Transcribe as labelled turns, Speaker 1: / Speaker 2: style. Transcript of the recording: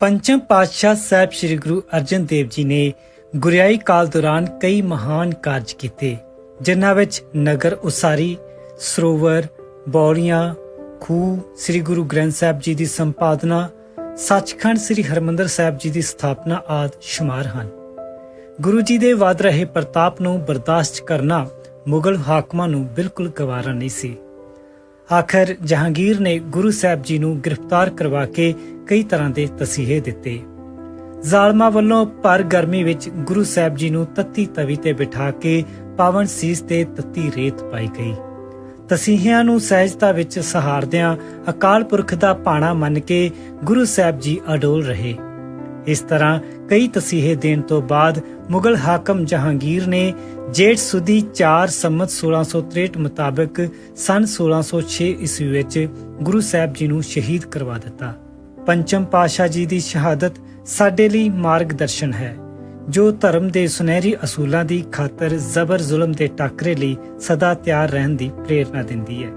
Speaker 1: ਪੰਚਮ ਪਾਤਸ਼ਾਹ ਸਾਹਿਬ ਸ੍ਰੀ ਗੁਰੂ ਅਰਜਨ ਦੇਵ ਜੀ ਨੇ ਗੁਰਿਆਈ ਕਾਲ ਦੌਰਾਨ ਕਈ ਮਹਾਨ ਕਾਰਜ ਕੀਤੇ, ਜਿਨ੍ਹਾਂ ਵਿੱਚ ਨਗਰ ਉਸਾਰੀ, ਸਰੋਵਰ ਬੌੜੀਆਂ ਖੂਹ ਸ੍ਰੀ ਗੁਰੂ ਗ੍ਰੰਥ ਸਾਹਿਬ ਜੀ ਦੀ ਸੰਪਾਦਨਾ, ਸੱਚਖੰਡ ਸ੍ਰੀ ਹਰਮੰਦਰ ਸਾਹਿਬ ਜੀ ਦੀ ਸਥਾਪਨਾ ਆਦ ਸ਼ੁਮਾਰ ਹਨ। ਗੁਰੂ ਜੀ ਦੇ ਵਧ ਰਹੇ ਪ੍ਰਤਾਪ ਨੂੰ ਬਰਦਾਸ਼ਤ ਕਰਨਾ ਮੁਗਲ ਹਾਕਮਾਂ ਨੂੰ ਬਿਲਕੁਲ ਗਵਾਰਾ ਨਹੀਂ ਸੀ। ਆਖਰ ਜਹਾਂਗੀਰ ਨੇ ਗੁਰੂ ਸਾਹਿਬ ਜੀ ਨੂੰ ਗ੍ਰਿਫਤਾਰ ਕਰਵਾ ਕੇ ਕਈ ਤਰ੍ਹਾਂ ਦੇ ਤਸੀਹੇ ਦਿੱਤੇ। ਜ਼ਾਲਮਾ ਵੱਲੋਂ ਭਰ ਗਰਮੀ ਵਿੱਚ ਗੁਰੂ ਸਾਹਿਬ ਜੀ ਨੂੰ ਤੱਤੀ ਤਵੀ ਤੇ ਬਿਠਾ ਕੇ ਪਾਵਨ ਸੀਸ ਤੇ ਤੱਤੀ ਰੇਤ ਪਾਈ ਗਈ। ਤਸੀਹਿਆਂ ਨੂੰ ਸਹਿਜਤਾ ਵਿੱਚ ਸਹਾਰਦਿਆਂ ਅਕਾਲ ਪੁਰਖ ਦਾ ਪਾਣਾ ਮੰਨ ਕੇ ਗੁਰੂ ਸਾਹਿਬ ਜੀ ਅਡੋਲ ਰਹੇ। ਇਸ ਤਰ੍ਹਾਂ ਕਈ ਤਸੀਹੇ ਦੇਣ ਤੋਂ ਬਾਅਦ ਮੁਗਲ ਹਾਕਮ ਜਹਾਂਗੀਰ ਨੇ ਜੇਠ ਸੁਦੀ 4 ਸੰਮਤ 1663 ਮੁਤਾਬਕ ਸਨ 1606 ਈਸਵੀ ਵਿੱਚ ਗੁਰੂ ਸਾਹਿਬ ਜੀ ਨੂੰ ਸ਼ਹੀਦ ਕਰਵਾ ਦਿੱਤਾ। ਪੰਚਮ ਪਾਸ਼ਾ ਜੀ ਦੀ ਸ਼ਹਾਦਤ ਸਾਡੇ ਲਈ ਮਾਰਗਦਰਸ਼ਨ ਹੈ, ਜੋ ਧਰਮ ਦੇ ਸੁਨਹਿਰੀ ਅਸੂਲਾਂ ਦੀ ਖਾਤਰ ਜ਼ਬਰ ਜ਼ੁਲਮ ਦੇ ਟਾਕਰੇ ਲਈ ਸਦਾ ਤਿਆਰ ਰਹਿਣ ਦੀ ਪ੍ਰੇਰਣਾ ਦਿੰਦੀ ਹੈ।